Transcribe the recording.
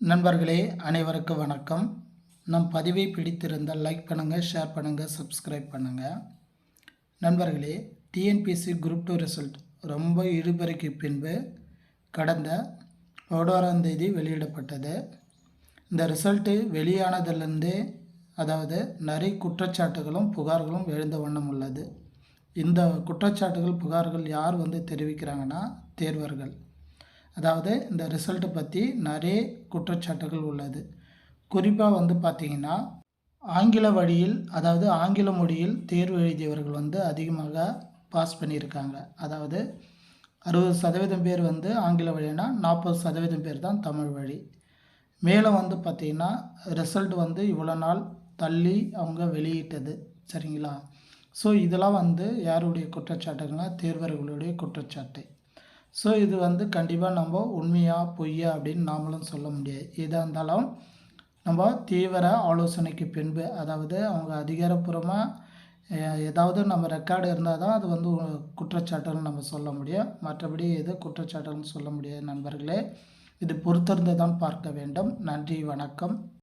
நண்பர்களே அனைவருக்கும் வணக்கம். நம் பதிவை பிடித்திருந்தால் லைக் பண்ணுங்கள் ஷேர் பண்ணுங்கள் சப்ஸ்கிரைப் பண்ணுங்கள் நண்பர்களே டிஎன்பிசி குரூப் டூ ரிசல்ட் ரொம்ப இழுபறிக்கு பின்பு கடந்த பதினோராம் தேதி வெளியிடப்பட்டது. இந்த ரிசல்ட்டு வெளியானதிலிருந்தே அதாவது நிறைய குற்றச்சாட்டுகளும் புகார்களும் எழுந்த வண்ணம் உள்ளது. இந்த குற்றச்சாட்டுகள் புகார்கள் யார் வந்து தெரிவிக்கிறாங்கன்னா தேர்வர்கள். அதாவது இந்த ரிசல்ட்டை பற்றி நிறைய குற்றச்சாட்டுகள் உள்ளது. குறிப்பாக வந்து பார்த்திங்கன்னா ஆங்கில வழியில் அதாவது ஆங்கில மொழியில் தேர்வு எழுதியவர்கள் வந்து அதிகமாக பாஸ் பண்ணியிருக்காங்க. அதாவது அறுபது சதவீதம் பேர் வந்து ஆங்கில வழினா நாற்பது சதவீதம் பேர் தான் தமிழ் வழி. மேலும் வந்து பார்த்திங்கன்னா ரிசல்ட் வந்து இவ்வளோ நாள் தள்ளி அவங்க வெளியிட்டது. சரிங்களா? ஸோ இதெல்லாம் வந்து யாருடைய குற்றச்சாட்டுகள்னா தேர்வர்களுடைய குற்றச்சாட்டு. ஸோ இது வந்து கண்டிப்பாக நம்ம உண்மையா பொய்யா அப்படின்னு நாமளும் சொல்ல முடியாது. எதாக இருந்தாலும் நம்ம தீவிர ஆலோசனைக்கு பின்பு அதாவது அவங்க அதிகாரப்பூர்வமாக ஏதாவது நம்ம ரெக்கார்டு இருந்தால் தான் அது வந்து குற்றச்சாட்டுன்னு நம்ம சொல்ல முடியும். மற்றபடி எது குற்றச்சாட்டுன்னு சொல்ல முடியாது நண்பர்களே. இது பொறுத்திருந்து தான் பார்க்க வேண்டும். நன்றி வணக்கம்.